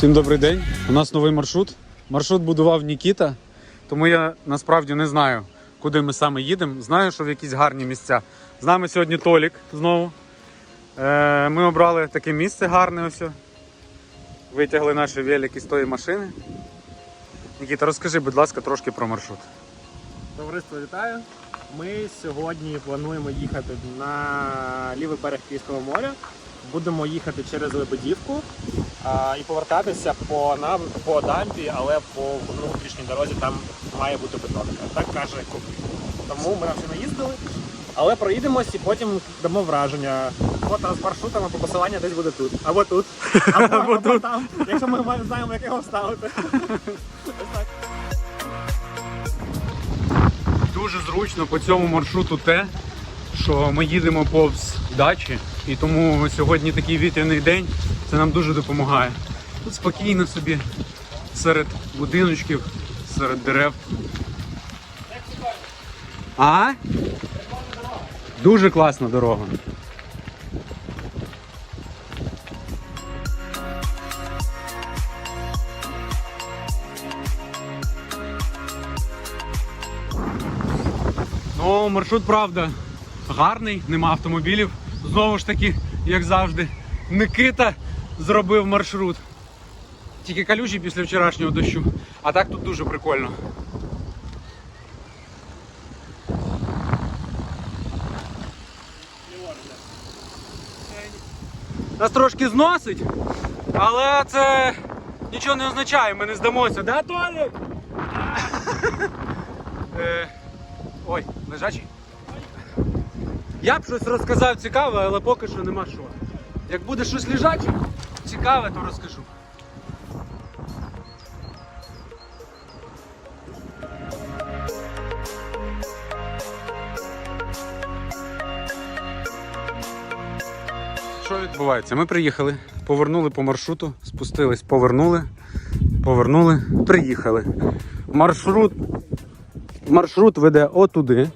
Всім добрий день. У нас новий маршрут. Маршрут будував Нікіта, тому я насправді не знаю, куди ми саме їдемо. Знаю, що в якісь гарні місця. З нами сьогодні Толік знову. Е, ми обрали таке місце гарне ось. Витягли наші велики з тої машини. Нікіта, розкажи, будь ласка, трошки про маршрут. Товариство вітаю. Ми сьогодні плануємо їхати на лівий берег Київського моря. Будемо їхати через Лебедівку а, і повертатися по нав... по дамбі, але по внутрішній дорозі там має бути бетонка. Так каже Куб. Тому ми ще не їздили. Але проїдемось і потім дамо враження. Фото з маршрутами по посилання десь буде тут. Або тут. Або, або там. Якщо ми знаємо, як його вставити. Дуже зручно по цьому маршруту те, що ми їдемо повз дачі, і тому сьогодні такий вітряний день. Це нам дуже допомагає. Тут спокійно собі серед будиночків, серед дерев. А? Дуже класна дорога. Ну, маршрут, правда, гарний, нема автомобілів. Знову ж таки, як завжди, Никита зробив маршрут. Тільки калючий після вчорашнього дощу. А так тут дуже прикольно. Нас трошки зносить, але це нічого не означає, ми не здамося, да, Толік? Е, Ой, лежачий. Я б щось розказав цікаве, але поки що нема що. Як буде щось лежаче, цікаве, то розкажу. Що відбувається? Ми приїхали, повернули по маршруту, спустились, повернули, повернули, приїхали. Маршрут маршрут веде отуди.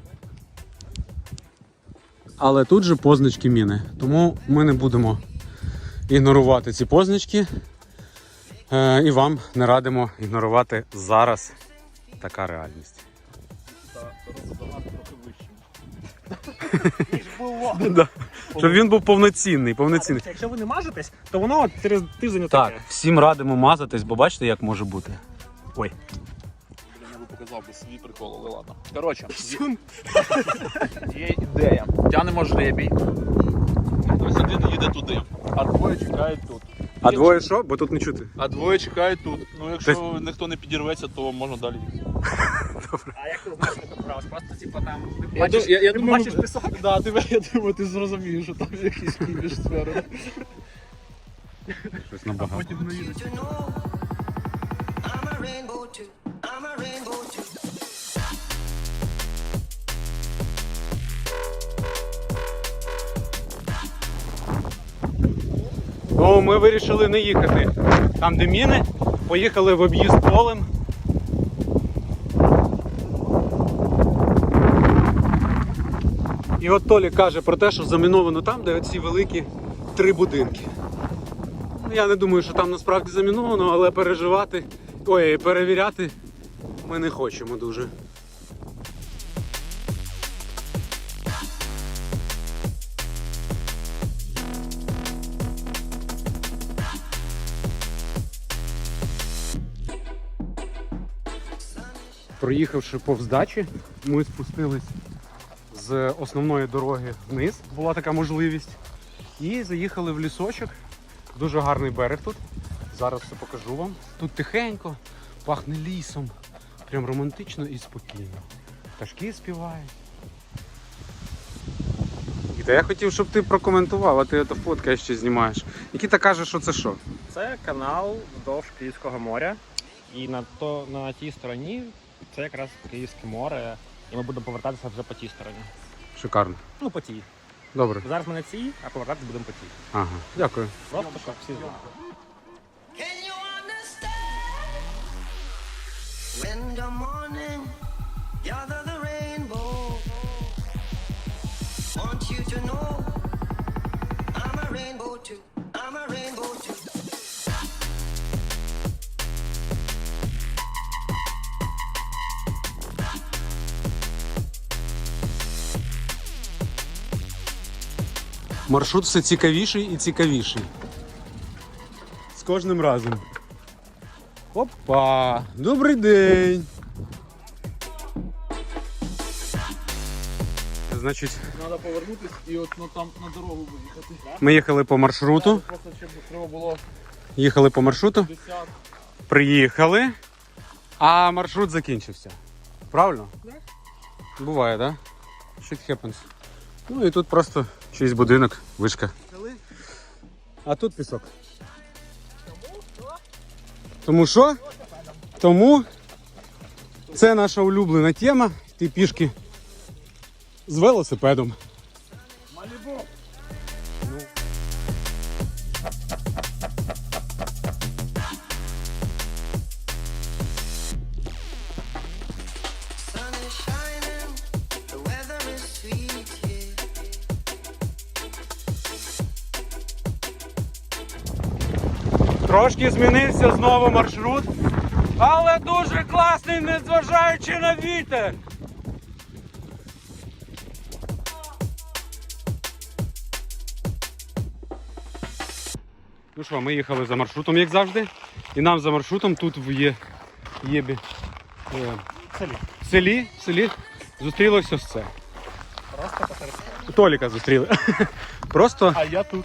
Але тут же позначки міни. Тому ми не будемо ігнорувати ці позначки. Е, і вам не радимо ігнорувати зараз така реальність. Да. Щоб він був повноцінний, повноцінний. Якщо ви не мажетесь, то воно через тиждень Так, всім радимо мазатись, бо бачите, як може бути. Ой. Я би показав би свій прикол, але ладно. Коротше, є, є ідея. Тянемо жребій. Ось один їде туди, а двоє чекають тут. А двоє що? Бо тут не чути. А двоє чекають тут. Ну якщо ніхто не підірветься, то можна далі їхати. А як ти знаєш, як відправилась? Просто типу там ти Я бачиш, ду- я- я ти думаю, бачиш пісок. Да, ти, я думаю, ти зрозумієш, що там якийсь кіпіш сфери. Щось набагато. Потім не know I'm a rainbow Ну, ми вирішили не їхати там, де міни. Поїхали в об'їзд полем. І от Толі каже про те, що заміновано там, де оці великі три будинки. Ну, Я не думаю, що там насправді заміновано, але переживати, ой, перевіряти ми не хочемо дуже. Проїхавши повз дачі, ми спустились з основної дороги вниз, була така можливість. І заїхали в лісочок. Дуже гарний берег тут. Зараз все покажу вам. Тут тихенько, пахне лісом. Прям романтично і спокійно. Пташки співають. Нікіта, я хотів, щоб ти прокоментував, а ти це фоткаєш ще знімаєш. Нікіта каже, що це що? Це канал вздовж Київського моря. І на, то, на тій стороні це якраз Київське море. І ми будемо повертатися вже по тій стороні. Шикарно. Ну, по тій. Добре. Зараз ми на цій, а повертатися будемо по тій. Ага. Дякую. Просто щоб всі знали. Can you understand? When the morning you're the Маршрут все цікавіший і цікавіший. З кожним разом. Опа! Добрий день! Значить, Треба повернутись і от ну, там на дорогу виїхати. ми їхали по маршруту. Просто щоб треба було Їхали по маршруту, 50. приїхали, а маршрут закінчився. Правильно? Так. Буває, так? Да? Shit happens. Ну і тут просто чийсь будинок, вишка. А тут пісок. Тому що? Тому це наша улюблена тема. Ти пішки з велосипедом. Трошки змінився знову маршрут, але дуже класний, незважаючи на вітер. Ну що, ми їхали за маршрутом, як завжди. І нам за маршрутом тут в є, єбі, е, Селі. селі, селі зустрілося це. Просто посеред. Толіка зустріли. Просто А я тут.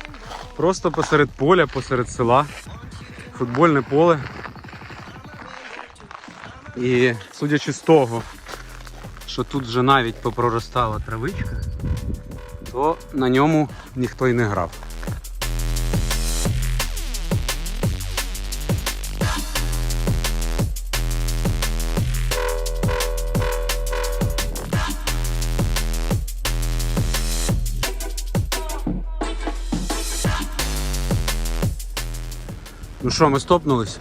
Просто посеред поля, посеред села, футбольне поле. І судячи з того, що тут вже навіть попроростала травичка, то на ньому ніхто й не грав. Ну що, ми стопнулись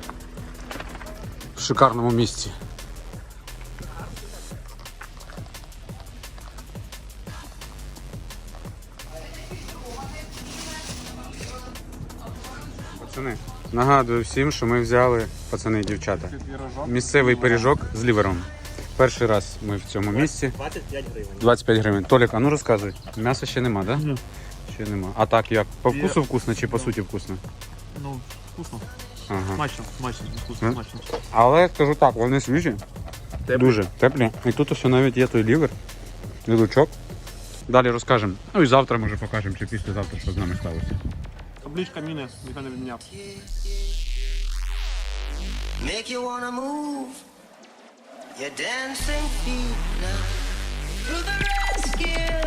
в шикарному місці. Пацани, нагадую всім, що ми взяли, пацани і дівчата, місцевий пиріжок з лівером. Перший раз ми в цьому місці. 25 гривень. 25 гривень. Толік, а ну розказуй. М'яса ще нема, так? Да? Ще нема. А так як? По вкусу вкусно чи по суті вкусно? Ну, вкусно. Ага. Смачно, смачно, вкусно, смачно. Але скажу так, вони свіжі. Теплі. Дуже теплі. І тут ось навіть є той лівер, і. Далі розкажемо. Ну і завтра може покажемо, чи післязавтра, що з нами сталося. Табличка міни, ніхто не відміняв. Make you wanna move your dancing feet now. To the rescue.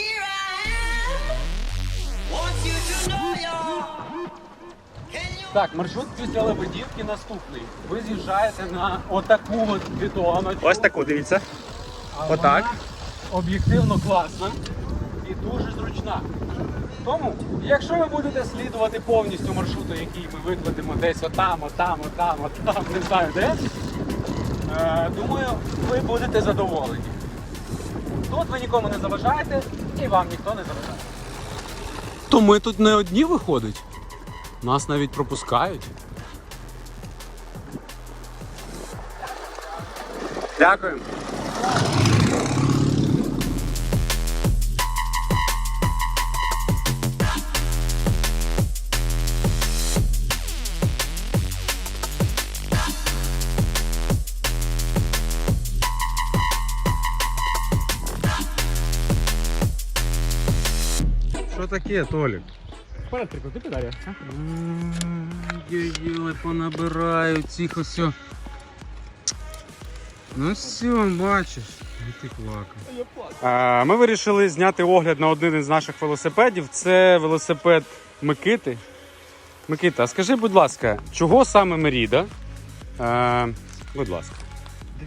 Here I am. Want you to know you're. Так, маршрут після Лебедівки наступний. Ви з'їжджаєте на отаку от бетоночку. Ось таку, дивіться. А отак. вона Об'єктивно класна і дуже зручна. Тому, якщо ви будете слідувати повністю маршруту, який ми викладемо десь отам, отам, отам, отам, не знаю де, е, думаю, ви будете задоволені. Тут ви нікому не заважаєте і вам ніхто не заважає. То ми тут не одні виходить. Нас навіть пропускають. Дякую. Що таке, Толік? Вперед прикрути педалі. Ой-ой, понабираю цих ось. Ну все, бачиш. І ти плакав. Ми вирішили зняти огляд на один із наших велосипедів. Це велосипед Микити. Микита, а скажи, будь ласка, чого саме Меріда? Будь ласка.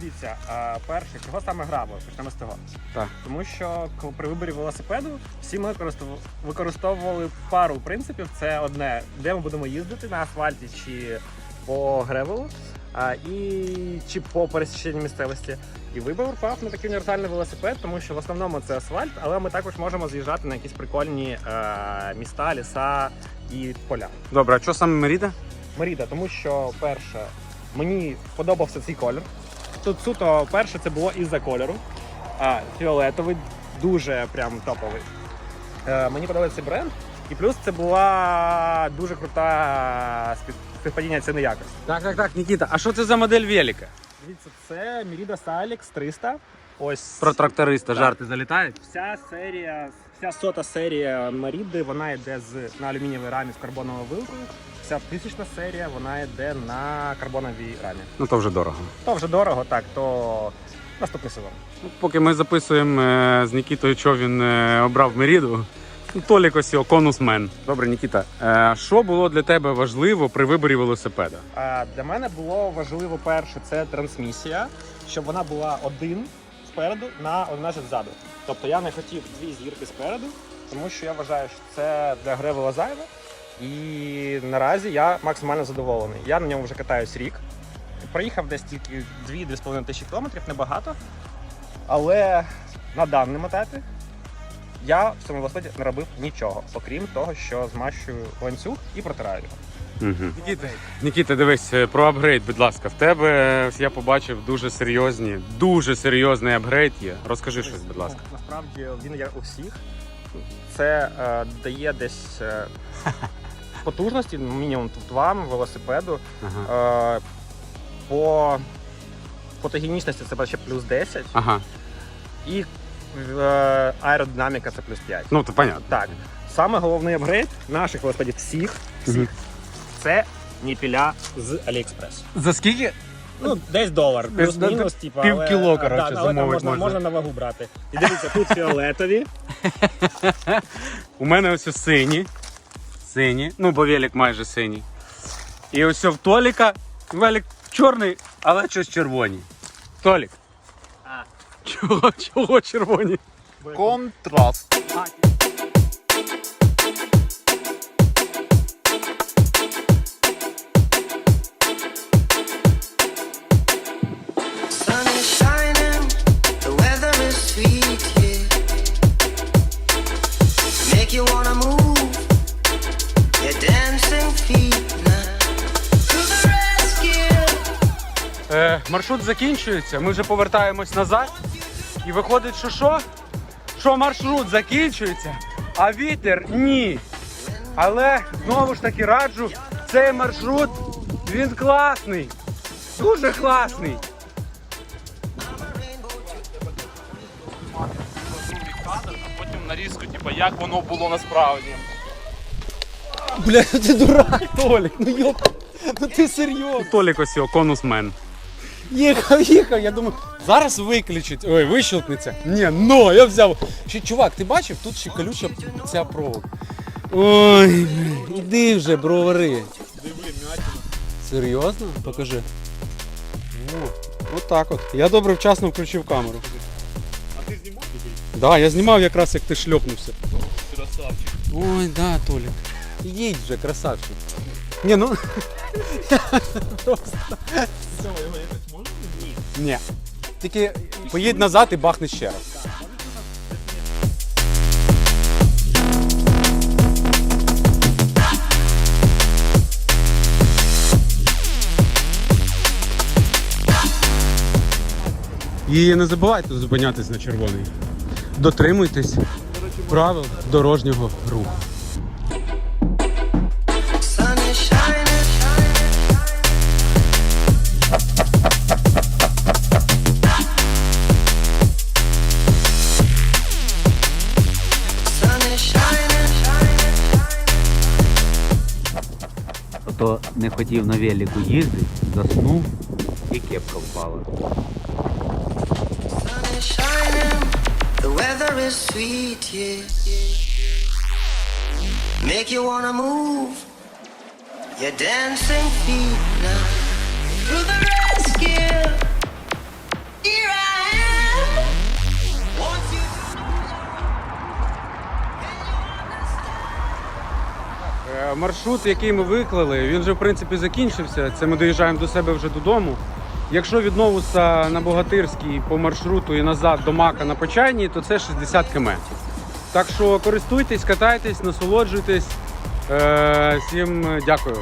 Дивіться, а, перше, чого саме грабло? Почнемо з того. Так. Тому що при виборі велосипеду всі ми використовували, використовували пару принципів. Це одне, де ми будемо їздити на асфальті чи по гревелу, а, і чи по пересіченню місцевості. І вибор впав на такий універсальний велосипед, тому що в основному це асфальт, але ми також можемо з'їжджати на якісь прикольні е, міста, ліса і поля. Добре, а що саме Меріда? Меріда, тому що перше, мені подобався цей колір. Тут суто перше це було із-за кольору. А фіолетовий дуже прям топовий. Е, Мені подобається бренд. І плюс це була дуже крута співпадіння ціни якості. Так, так, так, Нікіта, а що це за модель велика? Дивіться, це Merida Salix 300. Ось Про тракториста Так. жарти залітають? вся серія, вся сота серія Меріди, вона йде з на алюмінієвій рамі з карбоновою вилкою. Вся тисячна серія вона йде на карбоновій рамі. Ну то вже дорого. То вже дорого, так, то наступний сезон. Ну, Поки ми записуємо е, з Нікітою, що він е, обрав Меріду. ну, Толік ось його конусмен. Добре, Нікіта. Е, що було для тебе важливо при виборі велосипеда? А для мене було важливо перше це трансмісія, щоб вона була один спереду на 11 ззаду. Тобто я не хотів дві зірки спереду, тому що я вважаю, що це для гревела зайве. І наразі я максимально задоволений. Я на ньому вже катаюсь рік. Проїхав десь тільки 2-2,5 тисячі кілометрів, небагато. Але на даному етапі я в цьому велосипеді не робив нічого, окрім того, що змащую ланцюг і протираю його. Угу. Нікіта, Нікіта, дивись е, про апгрейд, будь ласка. В тебе е, я побачив дуже серйозні, дуже серйозний апгрейд є. Розкажи щось, будь ласка. Насправді він є у всіх. Це е, дає десь е, потужності, мінімум тут вам, велосипеду. Ага. Е, по фотогенічності це ще плюс 10, ага. і е, аеродинаміка це плюс 5. Ну, то понятно. Так, саме головний апгрейд наших велосипедів всіх, всіх. Це ніпіля з AliExpress. За скільки? Ну, десь долар, плюс-мінус, типу, пів але- кіло, да, коротше, але там замовити можна, можна. можна на вагу брати. І дивіться, тут фіолетові. У мене ось сині. Сині. Ну, бо велик майже синій. І ось в Толіка велик чорний, але щось червоні. Толік. А. Чого, чого червоні? Контраст. Маршрут закінчується, ми вже повертаємось назад. І виходить, що що? Що маршрут закінчується, а вітер ні. Але знову ж таки раджу, цей маршрут він класний. Дуже класний. а потім нарізку, типу, як воно було насправді. Бля, ти дурак, Толік, ну йоп, ну ти серйозно. Толік ось його конусмен. Їхав, їхав, я думаю, зараз виключить, ой, вищелкнеться. Ні, но, я взяв. Ще, чувак, ти бачив, тут ще колюча ця проволока. Ой, іди вже, бровари. Диви, м'ятина. Серйозно? Покажи. О, от так от. Я добре вчасно включив камеру. А ти знімав такий? Да, я знімав якраз, як ти шльопнувся. Красавчик. Ой, да, Толік. Їдь вже, красавчик. Ні, ну. Просто. Все, можна? Ні. Тільки поїдь назад і бахни ще раз. І не забувайте зупинятись на червоний. Дотримуйтесь правил дорожнього руху. Ото не хотів на велику їздити, заснув і кепка впала. Make you wanna move. Your dancing feet now. Маршрут, який ми виклали, він вже в принципі закінчився. Це ми доїжджаємо до себе вже додому. Якщо від Новуса на Богатирський по маршруту і назад до Мака на Почайній, то це 60 км. Так що користуйтесь, катайтесь, насолоджуйтесь. Е, Всім дякую.